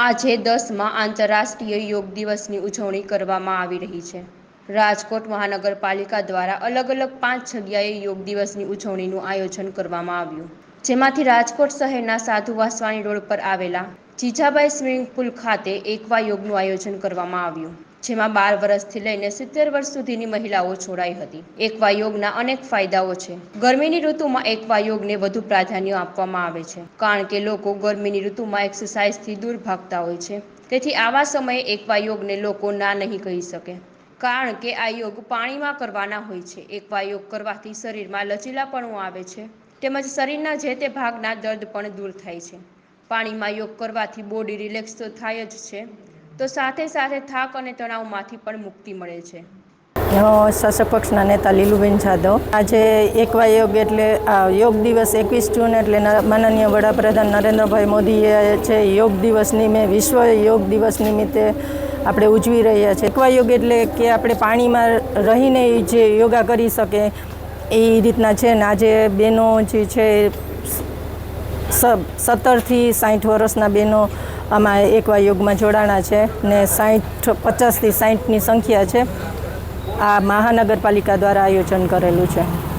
આજે દસમાં આંતરરાષ્ટ્રીય યોગ દિવસની ઉજવણી કરવામાં આવી રહી છે. રાજકોટ મહાનગરપાલિકા દ્વારા અલગ અલગ પાંચ જગ્યાએ યોગ દિવસની ઉજવણીનું આયોજન કરવામાં આવ્યું. જેમાંથી રાજકોટ શહેરના સાધુ વાસવાણી રોડ પર આવેલા જીજાબાઈ સ્વિમિંગ પુલ ખાતે એકવા યોગનું આયોજન કરવામાં આવ્યું. જેમાં બાર વર્ષથી લઈને સિત્તેર વર્ષ સુધીની મહિલાઓ જોડાઈ હતી. એકવા યોગના અનેક ફાયદાઓ છે. ગરમીની ઋતુમાં એકવા યોગને વધુ પ્રાધાન્ય આપવામાં આવે છે, કારણ કે લોકો ગરમીની ઋતુમાં એક્સરસાઇઝથી દૂર ભાગતા હોય છે. તેથી આવા સમયે એકવા યોગને લોકો ના નહીં કહી શકે. કારણ કે આ યોગ પાણીમાં કરવાના હોય છે. એકવા યોગ કરવાથી શરીરમાં લચીલાપણું આવે છે. તેમજ શરીરના જે તે ભાગના દર્દ પણ દૂર થાય છે. પાણીમાં યોગ કરવાથી બોડી રિલેક્સ તો થાય જ છે. તો સાથે સાથે થાક અને તણાવમાંથી પણ મુક્તિ મળે છે. શાસક પક્ષના નેતા લીલુબેન જાદવ આજે એકવા યોગ એટલે આ યોગ દિવસ એકવીસ જૂન એટલે માનનીય વડાપ્રધાન નરેન્દ્રભાઈ મોદીએ છે યોગ દિવસની મેં વિશ્વ યોગ દિવસ નિમિત્તે આપણે ઉજવી રહ્યા છે. એકવા યોગ એટલે કે આપણે પાણીમાં રહીને જે યોગા કરી શકે, એ રીતના છે. ને આજે બહેનો જે છે, સ, સત્તરથી સાઠ વર્ષના બહેનો આમાં એકવા યુગમાં જોડાણા છે ને સાઠ પચાસથી સાઠની સંખ્યા છે. આ મહાનગરપાલિકા દ્વારા આયોજન કરેલું છે.